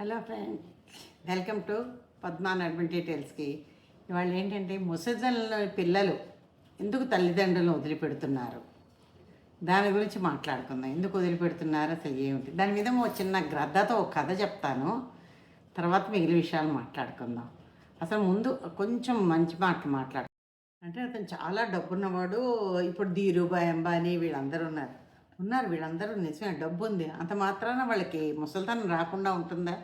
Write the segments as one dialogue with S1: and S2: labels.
S1: Hello friend welcome to Padma admin డీటెయిల్స్కి. ఇవాళ ఏంటంటే ముసలితనంలో పిల్లలు ఎందుకు తల్లిదండ్రులను వదిలిపెడుతున్నారు? దాని గురించి మాట్లాడుకుందాం. ఎందుకు వదిలిపెడుతున్నారు? అసలు ఏమిటి? దాని మీద ఓ చిన్న గ్రద్దతో ఒక కథ చెప్తాను. తర్వాత మిగిలిన విషయాలు మాట్లాడుకుందాం. అసలు ముందు కొంచెం మంచి మాటలు మాట్లాడు. అంటే అతను చాలా డబ్బున్నవాడు ఇప్పుడు ధీరుబాయ్ అంబానీ వీళ్ళందరూ ఉన్నారు. ఉన్నారు వీళ్ళందరూ నిజమే డబ్బు ఉంది అంత మాత్రాన వాళ్ళకి ముసలితనం రాకుండా ఉంటుందా?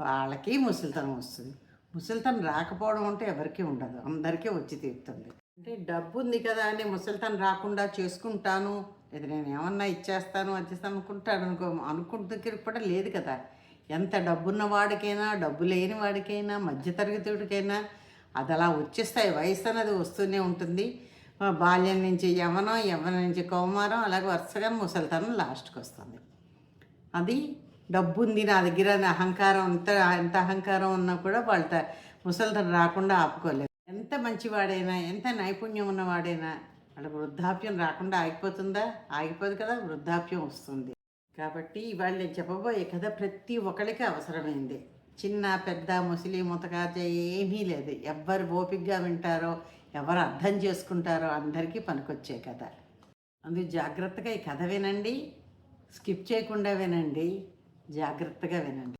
S1: వాళ్ళకి ముసలితనం వస్తుంది. ముసలితనం రాకపోవడం అంటే ఎవరికీ ఉండదు. అందరికీ వచ్చి తీరుతుంది. అంటే డబ్బు ఉంది కదా అని ముసలితనం రాకుండా చేసుకుంటాను లేదా నేను ఏమన్నా ఇచ్చేస్తాను వచ్చేస్తాను అనుకుంటాను అనుకో అనుకుంటే కూడా లేదు కదా. ఎంత డబ్బున్న వాడికైనా డబ్బు లేని వాడికైనా మధ్యతరగతిడికైనా అది అలా వచ్చేస్తాయి. వయసు అనేది వస్తూనే ఉంటుంది. బాల్యం నుంచి యవనం యవనం నుంచి కౌమారం అలాగే వరుసగా ముసలితనం లాస్ట్కి వస్తుంది. అది డబ్బు ఉంది నా దగ్గర అహంకారం ఎంత ఎంత అహంకారం ఉన్నా కూడా వాళ్ళ ముసలితనం రాకుండా ఆపుకోలేదు. ఎంత మంచివాడైనా ఎంత నైపుణ్యం ఉన్నవాడైనా వాళ్ళ వృద్ధాప్యం రాకుండా ఆగిపోతుందా? ఆగిపోదు కదా వృద్ధాప్యం వస్తుంది. కాబట్టి ఇవాళ నేను చెప్పబోయే కథ ప్రతి ఒక్కరికి అవసరమైంది. చిన్న పెద్ద ముసలి ముతకాచ ఏమీ లేదు. ఎవ్వరు ఓపికగా వింటారో ఎవరు అర్థం చేసుకుంటారో అందరికీ పనికొచ్చే కథ. అందుకు జాగ్రత్తగా ఈ కథ వినండి. స్కిప్ చేయకుండా వినండి. జాగ్రత్తగా వినండి.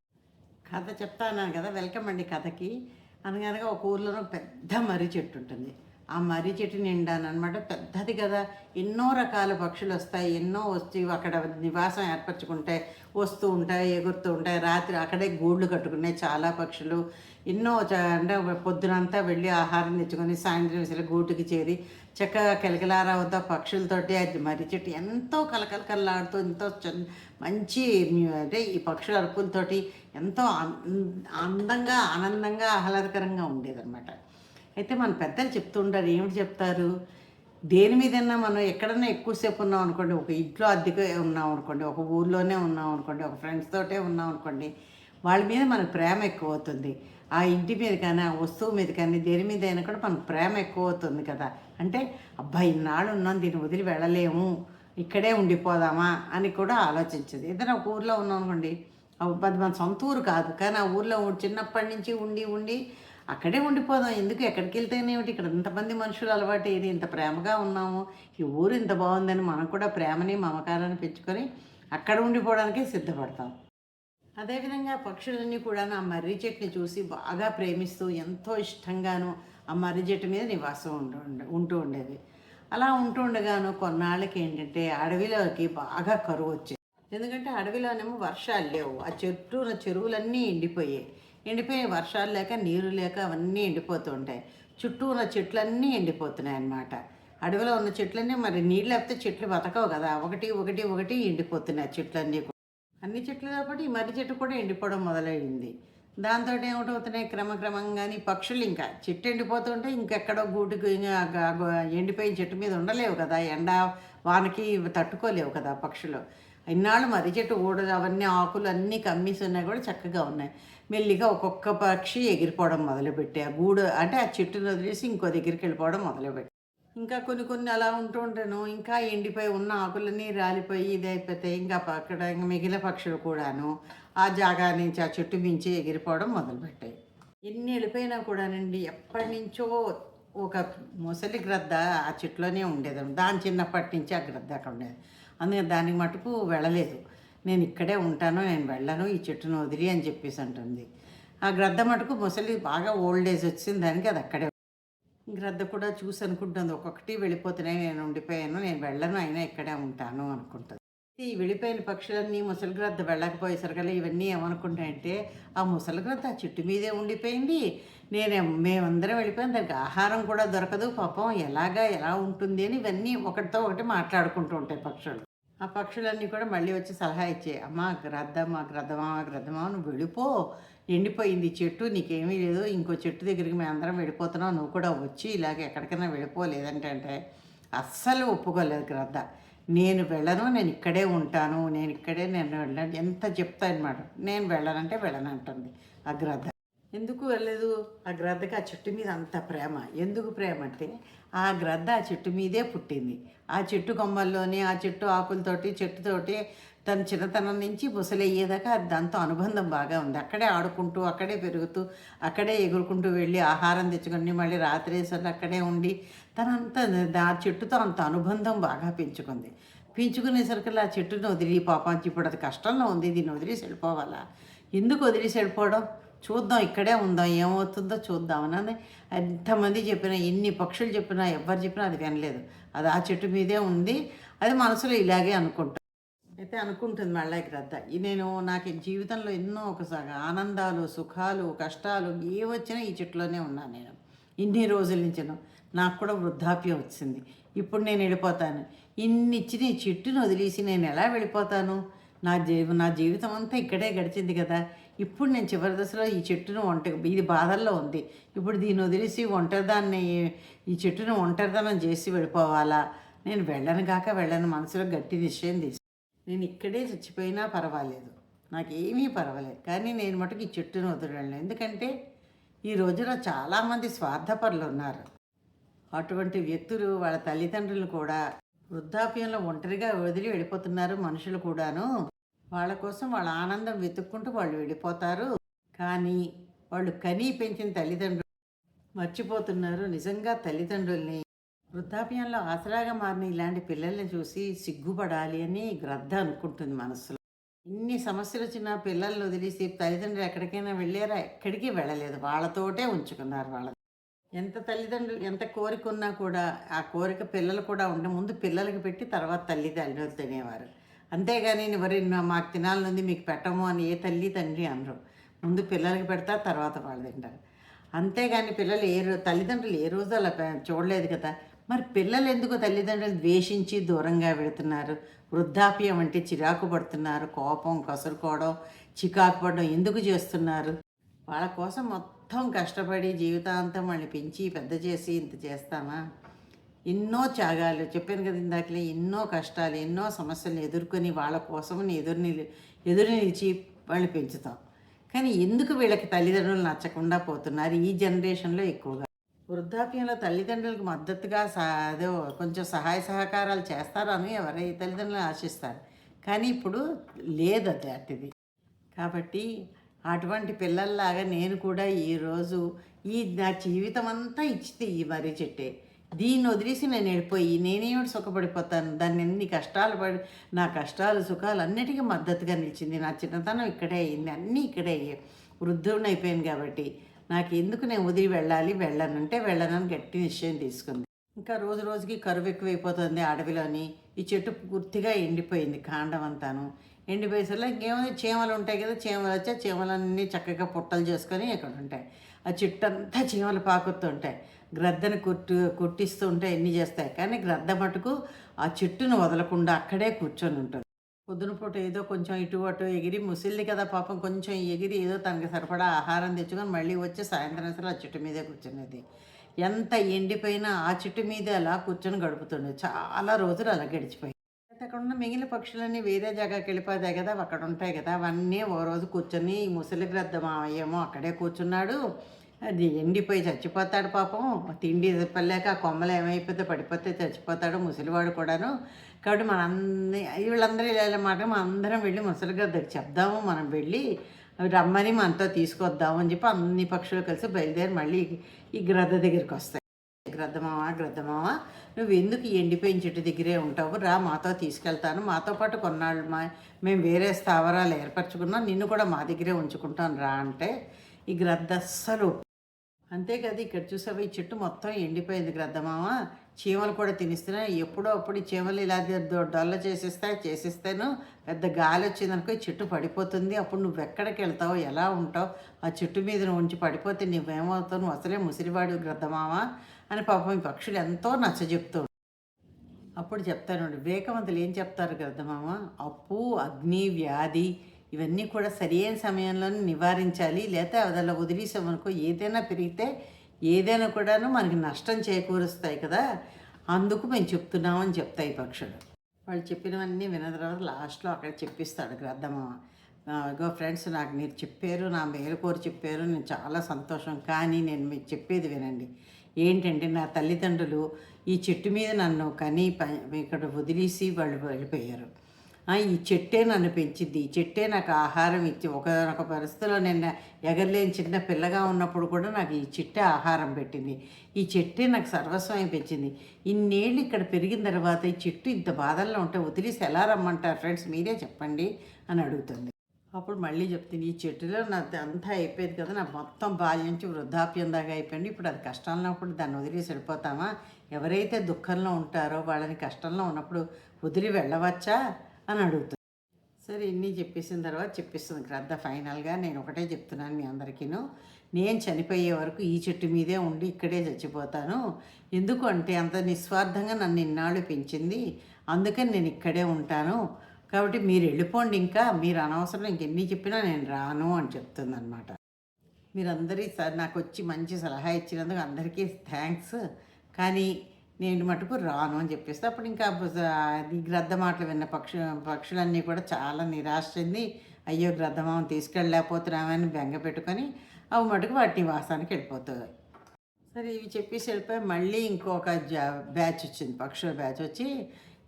S1: కథ చెప్తాను కదా వెల్కమ్ అండి కథకి. అనగనగా ఒక ఊర్లో పెద్ద మర్రి చెట్టు ఉంటుంది. ఆ మర్రి చెట్టు నిండానమాట పెద్దది కదా. ఎన్నో రకాల పక్షులు వస్తాయి. ఎన్నో వచ్చి అక్కడ నివాసం ఏర్పరచుకుంటాయి వస్తూ ఉంటాయి ఎగురుతూ ఉంటాయి. రాత్రి అక్కడే గూళ్ళు కట్టుకున్నాయి చాలా పక్షులు. ఎన్నో చ- అంటే పొద్దునంతా వెళ్ళి ఆహారం తెచ్చుకొని సాయంత్రం వేసరి గూటికి చేరి చక్కగా కిలకిలారావుతో పక్షులతోటి అది మర్రి చెట్టు ఎంతో కలకలకల్లాడుతూ ఎంతో మంచి అంటే ఈ పక్షుల అరుపులతోటి ఎంతో అం- అందంగా ఆనందంగా ఆహ్లాదకరంగా ఉండేదన్నమాట. అయితే మన పెద్దలు చెప్తూ ఉంటారు ఏమిటి చెప్తారు? దేని మీదన్నా మనం ఎక్కడన్నా ఎక్కువసేపు ఉన్నాం అనుకోండి ఒక ఇంట్లో అద్దెకు ఉన్నాం అనుకోండి ఒక ఊర్లోనే ఉన్నాం అనుకోండి ఒక ఫ్రెండ్స్ తోటే ఉన్నాం అనుకోండి వాళ్ళ మీద మనకు ప్రేమ ఎక్కువ అవుతుంది. ఆ ఇంటి మీద కానీ ఆ వస్తువు మీద కానీ దేని మీద అయినా కూడా మనకు ప్రేమ ఎక్కువ అవుతుంది కదా. అంటే అబ్బాయి ఇన్నాళ్ళు ఉన్నాం దీన్ని వదిలి వెళ్ళలేము ఇక్కడే ఉండిపోదామా అని కూడా ఆలోచించేది. ఏదైనా ఒక ఊర్లో ఉన్నాం అనుకోండి అది మన సొంత ఊరు కాదు. కానీ ఆ ఊర్లో చిన్నప్పటి నుంచి ఉండి ఉండి అక్కడే ఉండిపోదాం. ఎందుకు? ఎక్కడికి వెళ్తేనేమిటి ఇక్కడ ఇంతమంది మనుషులు అలవాటు ఇది ఇంత ప్రేమగా ఉన్నాము. ఈ ఊరు ఇంత బాగుందని మనం కూడా ప్రేమని మమకారాన్ని పెంచుకొని అక్కడ ఉండిపోవడానికే సిద్ధపడతాం. అదేవిధంగా పక్షులన్నీ కూడా ఆ మర్రి చెట్టుని చూసి బాగా ప్రేమిస్తూ ఎంతో ఇష్టంగాను ఆ మర్రి చెట్టు మీద నివాసం ఉంటూ ఉంటూ ఉండేది. అలా ఉంటూ ఉండగాను కొన్నాళ్ళకి ఏంటంటే అడవిలోకి బాగా కరువు వచ్చేది. ఎందుకంటే అడవిలోనేమో వర్షాలు లేవు. ఆ చెట్టు చెరువులన్నీ ఎండిపోయాయి. ఎండిపోయి వర్షాలు లేక నీరు లేక అవన్నీ ఎండిపోతూ ఉంటాయి. చుట్టూ ఉన్న చెట్లన్నీ ఎండిపోతున్నాయి అన్నమాట అడవిలో ఉన్న చెట్లన్నీ మరి నీళ్ళు లేకపోతే చెట్లు బతకవు కదా. ఒకటి ఒకటి ఒకటి ఎండిపోతున్నాయి చెట్లన్నీ కూడా. అన్ని చెట్లతో కాబట్టి ఈ మర్రి చెట్టు కూడా ఎండిపోవడం మొదలైంది. దాంతో ఏమిటవుతున్నాయి క్రమక్రమంగాని పక్షులు ఇంకా. చెట్టు ఎండిపోతుంటే ఇంకెక్కడో గూటికి ఇంకా ఎండిపోయిన చెట్టు మీద ఉండలేవు కదా. ఎండ వానకి తట్టుకోలేవు కదా పక్షులు. ఇన్నాళ్ళు మర్రి చెట్టు ఊడదు అవన్నీ ఆకులు అన్నీ కమ్మేసి ఉన్నాయి కూడా చక్కగా ఉన్నాయి. మెల్లిగా ఒక్కొక్క పక్షి ఎగిరిపోవడం మొదలుపెట్టాయి. ఆ గూడు అంటే ఆ చెట్టును వదిలేసి ఇంకో దగ్గరికి వెళ్ళిపోవడం మొదలుపెట్టి ఇంకా కొన్ని కొన్ని అలా ఉంటూ ఉంటాను. ఇంకా ఎండిపోయి ఉన్న ఆకులన్నీ రాలిపోయి ఇది అయిపోతాయి. ఇంకా అక్కడ ఇంకా మిగిలిన పక్షులు కూడాను ఆ జాగా నుంచి ఆ చెట్టు మించి ఎగిరిపోవడం మొదలుపెట్టాయి. ఎన్ని వెళ్ళిపోయినా కూడానండి ఎప్పటి నుంచో ఒక ముసలి గ్రద్ద ఆ చెట్లోనే ఉండేది. దాని చిన్నప్పటి నుంచి ఆ గ్రద్ద అక్కడ ఉండేది. అందుకని దానికి మటుకు వెళ్ళలేదు. నేను ఇక్కడే ఉంటాను నేను వెళ్ళను ఈ చెట్టును వదిలి అని చెప్పేసి అంటుంది. ఆ గ్రద్ద మటుకు ముసలి బాగా ఓల్డ్ ఏజ్ వచ్చింది దానికి అది అక్కడే గ్రద్ద కూడా చూసి అనుకుంటుంది ఒక్కొక్కటి వెళ్ళిపోతున్నాయి నేను ఉండిపోయాను నేను వెళ్ళను అయినా ఇక్కడే ఉంటాను అనుకుంటుంది. ఈ వెళ్ళిపోయిన పక్షులన్నీ ముసలి గ్రద్ద వెళ్ళకపోయేసరికల్లా ఇవన్నీ ఏమనుకుంటాయంటే ఆ ముసలిగ్రద్ద ఆ చెట్టు మీదే ఉండిపోయింది నేనే మేమందరం వెళ్ళిపోయాం దానికి ఆహారం కూడా దొరకదు పాపం ఎలాగా ఎలా ఉంటుంది అని ఇవన్నీ ఒకటితో ఒకటి మాట్లాడుకుంటూ ఉంటాయి పక్షులు. ఆ పక్షులన్నీ కూడా మళ్ళీ వచ్చి సలహా ఇచ్చాయి అమ్మ గ్రద్దమ్మ గ్రద్దమా గ్రద్దమా నువ్వు వెళ్ళిపో. ఎండిపోయింది చెట్టు నీకేమీ లేదు. ఇంకో చెట్టు దగ్గరికి మేము అందరం వెళ్ళిపోతున్నాం. నువ్వు కూడా వచ్చి ఇలాగ ఎక్కడికైనా వెళ్ళిపోలేదంటే అంటే అస్సలు ఒప్పుకోలేదు గ్రద్ద. నేను వెళ్ళను నేను ఇక్కడే ఉంటాను. నేను ఇక్కడే నేను వెళ్ళను. ఎంత చెప్తా అనమాట నేను వెళ్ళనంటే వెళ్ళనంటుంది. ఆ గ్రద్ద. ఎందుకు వెళ్ళలేదు? ఆ గ్రద్దకి ఆ చెట్టు మీద అంత ప్రేమ. ఎందుకు ప్రేమ అంటే ఆ గ్రద్ద ఆ చెట్టు మీదే పుట్టింది. ఆ చెట్టు కొమ్మల్లోనే ఆ చెట్టు ఆకులతోటి చెట్టుతోటి తన చిన్నతనం నుంచి ముసలయ్యేదాకా దాంతో అనుబంధం బాగా ఉంది. అక్కడే ఆడుకుంటూ అక్కడే పెరుగుతూ అక్కడే ఎగురుకుంటూ వెళ్ళి ఆహారం తెచ్చుకొని మళ్ళీ రాత్రేసరి అక్కడే ఉండి తనంతా ఆ చెట్టుతో అంత అనుబంధం బాగా పెంచుకుంది. పెంచుకునేసరికి ఆ చెట్టును వదిలి పాపం ఇప్పుడు అది కష్టంలో ఉంది దీన్ని వదిలేసి వెళ్ళిపోవాలా? ఎందుకు వదిలేసి వెళ్ళిపోవడం? చూద్దాం ఇక్కడే ఉందాం ఏమవుతుందో చూద్దాం అని ఎంతమంది చెప్పినా ఎన్ని పక్షులు చెప్పినా ఎవరు చెప్పినా అది వినలేదు. అది ఆ చెట్టు మీదే ఉంది. అది మనసులో ఇలాగే అనుకుంటాం. అయితే అనుకుంటుంది మళ్ళీ గ్రద్ద. నేను నాకు జీవితంలో ఎన్నో ఒకసారి ఆనందాలు సుఖాలు కష్టాలు ఏ వచ్చినా ఈ చెట్టులోనే ఉన్నాను నేను. ఇన్ని రోజుల నుంచి నాకు కూడా వృద్ధాప్యం వచ్చింది. ఇప్పుడు నేను వెళ్ళిపోతాను. ఇన్ని ఇచ్చిన ఈ చెట్టును వదిలేసి నేను ఎలా వెళ్ళిపోతాను? నా జీవ నా జీవితం అంతా ఇక్కడే గడిచింది కదా. ఇప్పుడు నేను చివరి దశలో ఈ చెట్టును ఒంట ఇది బాధల్లో ఉంది. ఇప్పుడు దీన్ని వదిలేసి ఒంటరిదాన్ని ఈ చెట్టును ఒంటరిదనం చేసి వెళ్ళిపోవాలా? నేను వెళ్ళను కాక వెళ్ళను మనసులో గట్టి నిశ్చయం తీసి నేను ఇక్కడే చచ్చిపోయినా పర్వాలేదు. నాకేమీ పర్వాలేదు. కానీ నేను మటుకు ఈ చెట్టును వదిలేను ఎందుకంటే ఈ రోజున చాలామంది స్వార్థపరులు ఉన్నారు. అటువంటి వ్యక్తులు వాళ్ళ తల్లిదండ్రులు కూడా వృద్ధాప్యంలో ఒంటరిగా వదిలి వెళ్ళిపోతున్నారు మనుషులు కూడాను. వాళ్ళ కోసం వాళ్ళ ఆనందం వెతుక్కుంటూ వాళ్ళు వెళ్ళిపోతారు. కానీ వాళ్ళు కనీ పెంచిన తల్లిదండ్రులు మర్చిపోతున్నారు. నిజంగా తల్లిదండ్రుల్ని వృద్ధాప్యంలో ఆసరాగా మారిన ఇలాంటి పిల్లల్ని చూసి సిగ్గుపడాలి అని గ్రద్ద అనుకుంటుంది మనసులో. ఇన్ని సమస్యలు వచ్చినా పిల్లల్ని వదిలేసి తల్లిదండ్రులు ఎక్కడికైనా వెళ్ళారా? ఎక్కడికి వెళ్ళలేదు. వాళ్ళతోటే ఉంచుకున్నారు వాళ్ళ ఎంత తల్లిదండ్రులు ఎంత కోరిక ఉన్నా కూడా ఆ కోరిక పిల్లలు కూడా ఉండే ముందు పిల్లలకి పెట్టి తర్వాత తల్లిదండ్రులు తినేవారు. అంతేగాని మరి మాకు తినాలనుంది మీకు పెట్టము అని ఏ తల్లి తండ్రి అనరు. ముందు పిల్లలకి పెడతారు తర్వాత వాళ్ళు తింటారు. అంతేగాని పిల్లలు ఏ రో తల్లిదండ్రులు ఏ రోజు అలా చూడలేదు కదా. మరి పిల్లలు ఎందుకు తల్లిదండ్రులు ద్వేషించి దూరంగా పెడుతున్నారు వృద్ధాప్యం అంటే చిరాకు పడుతున్నారు కోపం కసురుకోవడం చికాకు పడడం ఎందుకు చేస్తున్నారు? వాళ్ళ కోసం మొత్తం కష్టపడి జీవితాంతం వాళ్ళని పెంచి పెద్ద చేసి ఇంత చేస్తామా? ఎన్నో త్యాగాలు. చెప్పాను కదా ఇందాకలే ఎన్నో కష్టాలు ఎన్నో సమస్యలు ఎదుర్కొని వాళ్ళ కోసం ఎదురు నిలి ఎదురు నిలిచి వాళ్ళని పెంచుతాం. కానీ ఎందుకు వీళ్ళకి తల్లిదండ్రులు నచ్చకుండా పోతున్నారు ఈ జనరేషన్లో ఎక్కువగా? వృద్ధాప్యంలో తల్లిదండ్రులకు మద్దతుగా సా అదో కొంచెం సహాయ సహకారాలు చేస్తారని ఎవరై తల్లిదండ్రులు ఆశిస్తారు. కానీ ఇప్పుడు లేదు అది కాబట్టి అటువంటి పిల్లల్లాగా నేను కూడా ఈరోజు ఈ నా జీవితం అంతా ఇచ్చితే ఈ మర్రి చెట్టే. దీన్ని వదిలేసి నేను వెళ్ళిపోయి నేనేమిటి సుఖపడిపోతాను. దాన్ని ఎన్ని కష్టాలు పడి నా కష్టాలు సుఖాలు అన్నిటికీ మద్దతుగా నిలిచింది. నా చిన్నతనం ఇక్కడే అయింది. అన్నీ ఇక్కడే అయ్యాయి. వృద్ధుడిని అయిపోయాను కాబట్టి నాకు ఎందుకు నేను వదిలి వెళ్ళాలి? వెళ్ళనంటే వెళ్ళనని గట్టి నిశ్చయం తీసుకుంది. ఇంకా రోజు రోజుకి కరువు ఎక్కువైపోతుంది అడవిలోని. ఈ చెట్టు పూర్తిగా ఎండిపోయింది కాండం అంతాను ఎండిపోయేసరిలో ఇంకేమైనా చీమలు ఉంటాయి కదా చీమలు వచ్చా చీమలన్నీ చక్కగా పుట్టలు చేసుకొని ఇక్కడ ఉంటాయి. ఆ చిట్టంతా చీమలు చీమలు పాకుతుంటాయి గ్రద్దను కుట్టు కుట్టిస్తూ ఉంటాయి ఎన్ని చేస్తాయి. కానీ గ్రద్ద మటుకు ఆ చెట్టును వదలకుండా అక్కడే కూర్చొని ఉంటుంది. పొద్దున పూట ఏదో కొంచెం ఇటు అటు ఎగిరి ముసిల్ది కదా పాపం కొంచెం ఎగిరి ఏదో తనకి సరిపడా ఆహారం తెచ్చుకొని మళ్ళీ వచ్చి సాయంత్రం అసలు ఆ చెట్టు మీదే కూర్చునేది. ఎంత ఎండిపోయినా ఆ చెట్టు మీదే అలా కూర్చొని గడుపుతుండే. చాలా రోజులు అలా గడిచిపోయి అక్కడ ఉన్న మిగిలిన పక్షులన్నీ వేరే జాగాకి వెళ్ళిపోతాయి కదా అక్కడ ఉంటాయి కదా అవన్నీ ఓ రోజు కూర్చొని ఈ ముసలి గ్రద్ద మావయ్యేమో అక్కడే కూర్చున్నాడు. అది ఎండిపోయి చచ్చిపోతాడు పాపం. తిండి పల్లాక ఆ కొమ్మలు ఏమైపోతే పడిపోతే చచ్చిపోతాడు ముసలివాడు కూడాను. కాబట్టి మన అందరి వీళ్ళందరూ ఇలా మాట మనం అందరం వెళ్ళి ముసలి గ్రద్దకి చెప్దాము. మనం వెళ్ళి రమ్మని మనతో తీసుకొద్దాము అని చెప్పి అన్ని పక్షులు కలిసి బయలుదేరి మళ్ళీ ఈ గ్రద్ద దగ్గరికి వస్తాయి. గ్రద్దమామ గ్రద్దమామ నువ్వు ఎందుకు ఎండిపోయిన చెట్టు దగ్గరే ఉంటావు? రా మాతో తీసుకెళ్తాను. మాతో పాటు కొన్నాళ్ళు మా మేము వేరే స్థావరాలు ఏర్పరచుకున్నాం. నిన్ను కూడా మా దగ్గరే ఉంచుకుంటాను రా అంటే ఈ గ్రద్ద అస్సలు ఇక్కడ చూసావా? ఈ చెట్టు మొత్తం ఎండిపోయింది గ్రద్దమామ చీమలు కూడా తినిస్తున్నాయి. ఎప్పుడో అప్పుడు చీమలు ఇలా డొల్ల చేసేస్తా చేసేస్తాను పెద్ద గాలి వచ్చిందనుకో ఈ చెట్టు పడిపోతుంది. అప్పుడు నువ్వు ఎక్కడికి వెళ్తావు? ఎలా ఉంటావు? ఆ చెట్టు మీద నువ్వు ఉంచి పడిపోతే నువ్వేమవుతావు? నువ్వు అసలే ముసిరివాడు గ్రద్దమామ అని పాపం ఈ పక్షులు ఎంతో నచ్చజెప్తూ అప్పుడు చెప్తాను వివేకవంతులు ఏం చెప్తారు గ్రద్దమామ అప్పు అగ్ని వ్యాధి ఇవన్నీ కూడా సరియైన సమయంలోనే నివారించాలి. లేకపోతే అదలా వదిలేసామనుకో ఏదైనా పెరిగితే ఏదైనా కూడాను మనకి నష్టం చేకూరుస్తాయి కదా. అందుకు మేము చెప్తున్నామని చెప్తాయి పక్షులు. వాళ్ళు చెప్పినవన్నీ విన్న తర్వాత లాస్ట్లో అక్కడ చెప్పిస్తాడు గ్రద్దమామ ఇగో ఫ్రెండ్స్ నాకు మీరు చెప్పారు నా మేలు చెప్పారు నేను చాలా సంతోషం. కానీ నేను మీకు చెప్పేది వినండి. ఏంటంటే నా తల్లిదండ్రులు ఈ చెట్టు మీద నన్ను కని ప- ఇక్కడ వదిలేసి వాళ్ళు వెళ్ళిపోయారు. ఈ చెట్టే నన్ను పెంచింది. ఈ చెట్టే నాకు ఆహారం ఇచ్చి ఒకనొక పరిస్థితిలో నేను ఎగరలేని చిన్న పిల్లగా ఉన్నప్పుడు కూడా నాకు ఈ చెట్టే ఆహారం పెట్టింది. ఈ చెట్టే నాకు సర్వస్వం పెంచింది. ఇన్నేళ్ళు ఇక్కడ పెరిగిన తర్వాత ఈ చెట్టు ఇంత బాధల్లో ఉంటే వదిలేసి ఎలా రమ్మంటారు ఫ్రెండ్స్? మీరే చెప్పండి అని అడుగుతుంది. అప్పుడు మళ్ళీ చెప్తుంది ఈ చెట్టులో నాది అంతా అయిపోయింది కదా నా మొత్తం బాల్యం నుంచి వృద్ధాప్యం దాకా అయిపోయింది. ఇప్పుడు అది కష్టంలో ఉన్నప్పుడు దాన్ని వదిలి వెళ్ళిపోతామా? ఎవరైతే దుఃఖంలో ఉంటారో వాళ్ళని కష్టంలో ఉన్నప్పుడు వదిలి వెళ్ళవచ్చా? అని అడుగుతుంది సరే ఇన్ని చెప్పేసిన తర్వాత చెప్పిస్తుంది గ్రద్ద ఫైనల్గా. నేను ఒకటే చెప్తున్నాను మీ అందరికీను. నేను చనిపోయే వరకు ఈ చెట్టు మీదే ఉండి ఇక్కడే చచ్చిపోతాను. ఎందుకు అంటే అంత నిస్వార్థంగా నన్ను ఇన్నాళ్ళు పెంచింది. అందుకని నేను ఇక్కడే ఉంటాను. కాబట్టి మీరు వెళ్ళిపోండి ఇంకా మీరు అనవసరం ఇంకెన్ని చెప్పినా నేను రాను అని చెప్తుంది అనమాట మీరందరి సార్ నాకు వచ్చి మంచి సలహా ఇచ్చినందుకు అందరికీ థ్యాంక్స్. కానీ నేను మటుకు రాను అని చెప్పేస్తే అప్పుడు ఇంకా గ్రద్ద మాటలు విన్న పక్షు పక్షులన్నీ కూడా చాలా నిరాశ చెంది అయ్యో గ్రద్దమామ తీసుకెళ్ళలేకపోతున్నామని బెంగ పెట్టుకొని అవి మటుకు వాటి నివాసానికి వెళ్ళిపోతుంది సరే ఇవి చెప్పేసి వెళ్ళిపోయి మళ్ళీ ఇంకొక జా బ్యాచ్ వచ్చింది పక్షుల బ్యాచ్ వచ్చి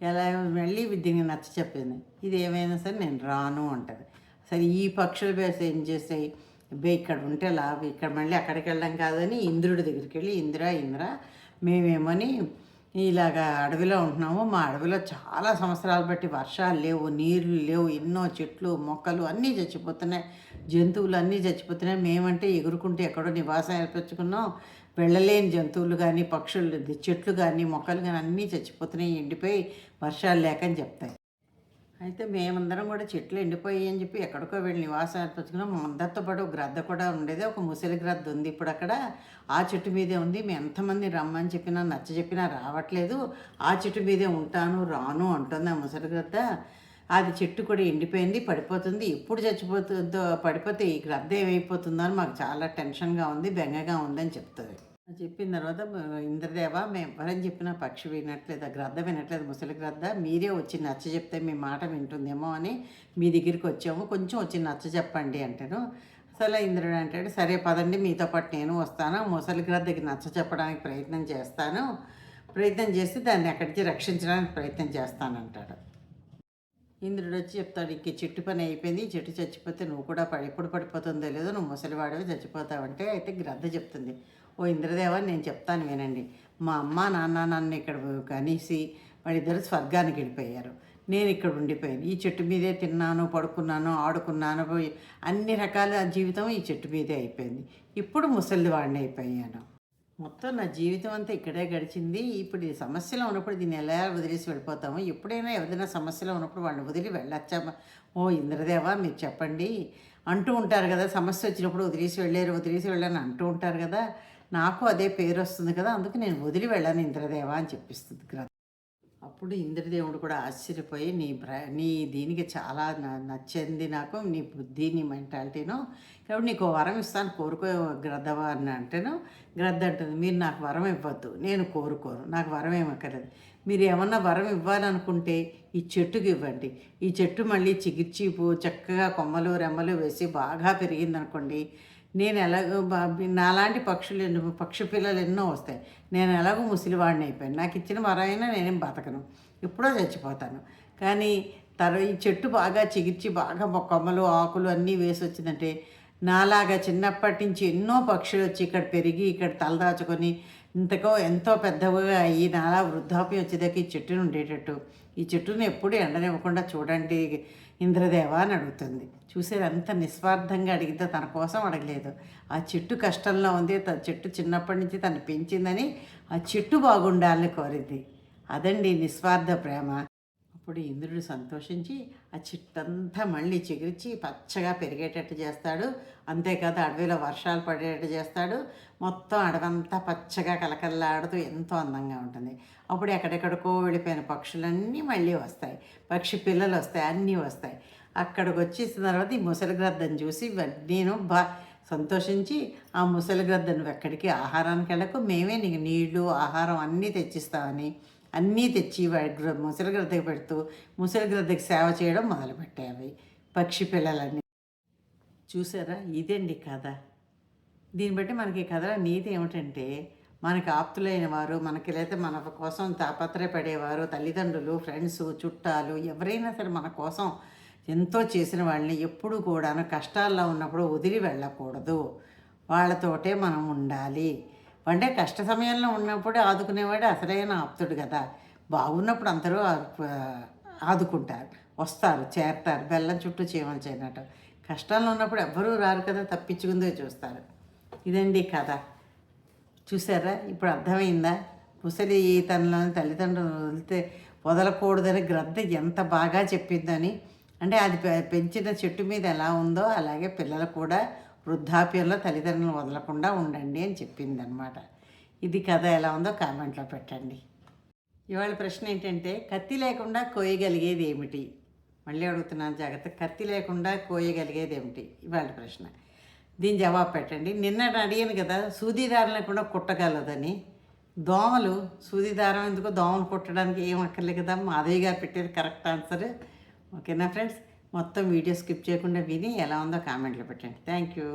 S1: ఎలా మళ్ళీ దీనికి నచ్చ చెప్పింది? ఇది ఏమైనా సరే నేను రాను అంటది. సరే ఈ పక్షుల బేస ఏం చేస్తాయి? బే ఇక్కడ ఉంటే లాభం ఇక్కడ మళ్ళీ అక్కడికి వెళ్ళడం కాదని ఇంద్రుడి దగ్గరికి వెళ్ళి ఇంద్ర ఇంద్ర మేమేమని ఇలాగా అడవిలో ఉంటున్నాము. మా అడవిలో చాలా సంవత్సరాలు బట్టి వర్షాలు లేవు నీళ్ళు లేవు ఎన్నో చెట్లు మొక్కలు అన్నీ చచ్చిపోతున్నాయి. జంతువులు అన్నీ చచ్చిపోతున్నాయి. మేమంటే ఎగురుకుంటే ఎక్కడో నివాసం ఏర్పరచుకున్నాం. వెళ్ళలేని జంతువులు కానీ పక్షులు చెట్లు కానీ మొక్కలు కానీ అన్నీ చచ్చిపోతున్నాయి ఎండిపోయి వర్షాలు లేక అని చెప్తాయి. అయితే మేమందరం కూడా చెట్లు ఎండిపోయి అని చెప్పి ఎక్కడికో వెళ్ళి నివాసం ఏర్పరచుకున్నాం అందరితో పాటు ఒక గ్రద్ద కూడా ఉండేది. ఒక ముసలి గ్రద్ద ఉంది ఇప్పుడు అక్కడ. ఆ చెట్టు మీదే ఉంది. మేము ఎంతమంది రమ్మని చెప్పినా నచ్చ చెప్పినా రావట్లేదు. ఆ చెట్టు మీదే ఉంటాను రాను అంటుంది ఆ ముసలి గ్రద్ద. అది చెట్టు కూడా ఎండిపోయింది పడిపోతుంది. ఎప్పుడు చచ్చిపోతుందో పడిపోతే ఈ గ్రద్ద ఏమైపోతుందో అని మాకు చాలా టెన్షన్గా ఉంది బెంగగా ఉందని చెప్తుంది. చెప్పిన తర్వాత ఇంద్రదేవ మేము ఎవరని చెప్పినా పక్షి వినట్లేదు ఆ గ్రద్ద వినట్లేదు ముసలి గ్రద్ద మీరే వచ్చి నచ్చ చెప్తే మీ మాట వింటుందేమో అని మీ దగ్గరికి వచ్చాము. కొంచెం వచ్చి నచ్చ చెప్పండి అంటాను అసలు ఇంద్రుడు అంటాడు సరే పదండి మీతో పాటు నేను వస్తాను ముసలి గ్రద్దకి నచ్చ చెప్పడానికి ప్రయత్నం చేస్తాను ప్రయత్నం చేసి దాన్ని అక్కడి నుంచి రక్షించడానికి ప్రయత్నం చేస్తానంటాడు ఇంద్రుడు వచ్చి చెప్తాడు ఇంక చెట్టు పని అయిపోయింది చెట్టు చచ్చిపోతే నువ్వు కూడా పడి ఎప్పుడు పడిపోతుందో లేదో నువ్వు ముసలివాడివి చచ్చిపోతావంటే అయితే గ్రద్ద చెప్తుంది. ఓ ఇంద్రదేవ నేను చెప్తాను వినండి. మా అమ్మ నాన్న నన్ను ఇక్కడ కనీసి వాళ్ళిద్దరు స్వర్గానికి వెళ్ళిపోయారు. నేను ఇక్కడ ఉండిపోయాను. ఈ చెట్టు మీదే తిన్నాను పడుకున్నాను ఆడుకున్నాను పోయి అన్ని రకాల జీవితం ఈ చెట్టు మీదే అయిపోయింది. ఇప్పుడు ముసలివాడిని అయిపోయాను. మొత్తం నా జీవితం అంతా ఇక్కడే గడిచింది. ఇప్పుడు ఈ సమస్యలో ఉన్నప్పుడు దీన్ని ఎలా వదిలేసి వెళ్ళిపోతాము? ఎప్పుడైనా ఏదైనా సమస్యలో ఉన్నప్పుడు వాళ్ళని వదిలి వెళ్ళొచ్చా ఓ ఇంద్రదేవా మీరు చెప్పండి. అంటూ ఉంటారు కదా సమస్య వచ్చినప్పుడు వదిలేసి వెళ్ళారు వదిలేసి వెళ్ళాను అంటూ ఉంటారు కదా. నాకు అదే పేరు వస్తుంది కదా అందుకు నేను వదిలి వెళ్ళాను ఇంద్రదేవా అని చెప్పిస్తుంది గ్రంథం. అప్పుడు ఇంద్రదేవుడు కూడా ఆశ్చర్యపోయి నీ బ్ర నీ దీనికి చాలా నచ్చింది నాకు నీ బుద్ధి నీ మెంటాలిటీను. కాబట్టి నీకు వరం ఇస్తాను కోరుకో గ్రద్దవా అని అంటేను గ్రద్ద అంటుంది మీరు నాకు వరం ఇవ్వద్దు నేను కోరుకోను నాకు వరం ఏమక్కర్లేదు. మీరు ఏమన్నా వరం ఇవ్వాలనుకుంటే ఈ చెట్టుకి ఇవ్వండి. ఈ చెట్టు మళ్ళీ చిగిర్చి పువ్వు చక్కగా కొమ్మలు రెమ్మలు వేసి బాగా పెరిగిందనుకోండి నేను ఎలాగో బా- నాలాంటి పక్షులు ఎన్నో పక్షి పిల్లలు ఎన్నో వస్తాయి. నేను ఎలాగో ముసలివాడిని అయిపోయాను. నాకు ఇచ్చిన వరైనా నేనేం బతకను. ఎప్పుడో చచ్చిపోతాను. కానీ తర ఈ చెట్టు బాగా చిగిర్చి బాగా కొమ్మలు ఆకులు అన్నీ వేసి వచ్చిందంటే నాలాగా చిన్నప్పటి నుంచి ఎన్నో పక్షులు వచ్చి ఇక్కడ పెరిగి ఇక్కడ తలదాచుకొని ఇంతకో ఎంతో పెద్దగా అయ్యి నాలా వృద్ధాప్యం వచ్చేదాకా ఈ చెట్టును ఉండేటట్టు ఈ చెట్టును ఎప్పుడు ఎండనివ్వకుండా చూడండి ఇంద్రదేవ అని అడుగుతుంది. చూసేది అంత నిస్వార్థంగా అడిగితే తన కోసం అడగలేదు. ఆ చెట్టు కష్టంలో ఉంది తన చెట్టు చిన్నప్పటి నుంచి తను పెంచిందని ఆ చెట్టు బాగుండాలని కోరింది. అదండి నిస్వార్థ ప్రేమ. అప్పుడు ఇంద్రుడు సంతోషించి ఆ చెట్టంతా మళ్ళీ చిగురించి పచ్చగా పెరిగేటట్టు చేస్తాడు. అంతేకాదు అడవిలో వర్షాలు పడేటట్టు చేస్తాడు. మొత్తం అడవంతా పచ్చగా కలకల్లాడుతూ ఎంతో అందంగా ఉంటుంది. అప్పుడు ఎక్కడెక్కడికో వెళ్ళిపోయిన. పక్షులన్నీ మళ్ళీ వస్తాయి. పక్షి పిల్లలు వస్తాయి. అన్నీ వస్తాయి. అక్కడికి వచ్చేసిన తర్వాత ఈ ముసలి గ్రద్దని చూసి నేను బా సంతోషించి ఆ ముసలి గ్రద్ద నువ్వు ఎక్కడికి? ఆహారానికి వెళ్ళకు. మేమే నీకు నీళ్ళు ఆహారం అన్నీ తెచ్చిస్తామని అన్నీ తెచ్చి ముసలి గ్రద్దకి పెడుతూ ముసలి గ్రద్దకి సేవ చేయడం మొదలుపెట్టాయి అవి పక్షి పిల్లలన్నీ. చూసారా? ఇదండి కథ. దీన్ని బట్టి మనకి ఈ కథలో నీతి ఏమిటంటే మనకి ఆప్తులైన వారు మనకి మన కోసం తాపత్రయపడేవారు తల్లిదండ్రులు ఫ్రెండ్స్ చుట్టాలు ఎవరైనా సరే మన కోసం ఎంతో చేసిన వాళ్ళని ఎప్పుడు కూడాను కష్టాల్లో ఉన్నప్పుడు వదిలి వెళ్ళకూడదు. వాళ్ళతోటే మనం ఉండాలి. అంటే కష్ట సమయంలో ఉన్నప్పుడు ఆదుకునేవాడు అసలైన ఆప్తుడు కదా. బాగున్నప్పుడు అందరూ ఆదుకుంటారు వస్తారు చేరతారు బెల్లం చుట్టూ చేయమని చేయనట్టు కష్టాల్లో ఉన్నప్పుడు ఎవ్వరూ రారు కదా తప్పించుకుందే చూస్తారు. ఇదండి కథ. చూసారా ఇప్పుడు అర్థమైందా? ముసలి తనలోని తల్లిదండ్రులు వదిలితే వదలకూడదని గ్రద్ద ఎంత బాగా చెప్పిందని? అంటే అది పె- పెంచిన చెట్టు మీద ఎలా ఉందో అలాగే పిల్లలు కూడా వృద్ధాప్యంలో తల్లిదండ్రులు వదలకుండా ఉండండి అని చెప్పింది అనమాట ఇది కథ ఎలా ఉందో కామెంట్లో పెట్టండి. ఇవాళ ప్రశ్న ఏంటంటే కత్తి లేకుండా కోయగలిగేది ఏమిటి? మళ్ళీ అడుగుతున్నాను జాగ్రత్త కత్తి లేకుండా కోయగలిగేది ఏమిటి? ఇవాళ ప్రశ్న. దీని జవాబు పెట్టండి. నిన్న అడిగాను కదా సూదిదారం లేకుండా కుట్టగలదని. దోమలు సూదిదారం ఎందుకో దోమలు కుట్టడానికి ఏం అక్కర్లే కదా మాధవి గారు పెట్టేది కరెక్ట్ ఆన్సర్. ఓకేనా ఫ్రెండ్స్? మొత్తం వీడియో స్కిప్ చేయకుండా విని ఎలా ఉందో కామెంట్లో పెట్టండి. Thank you.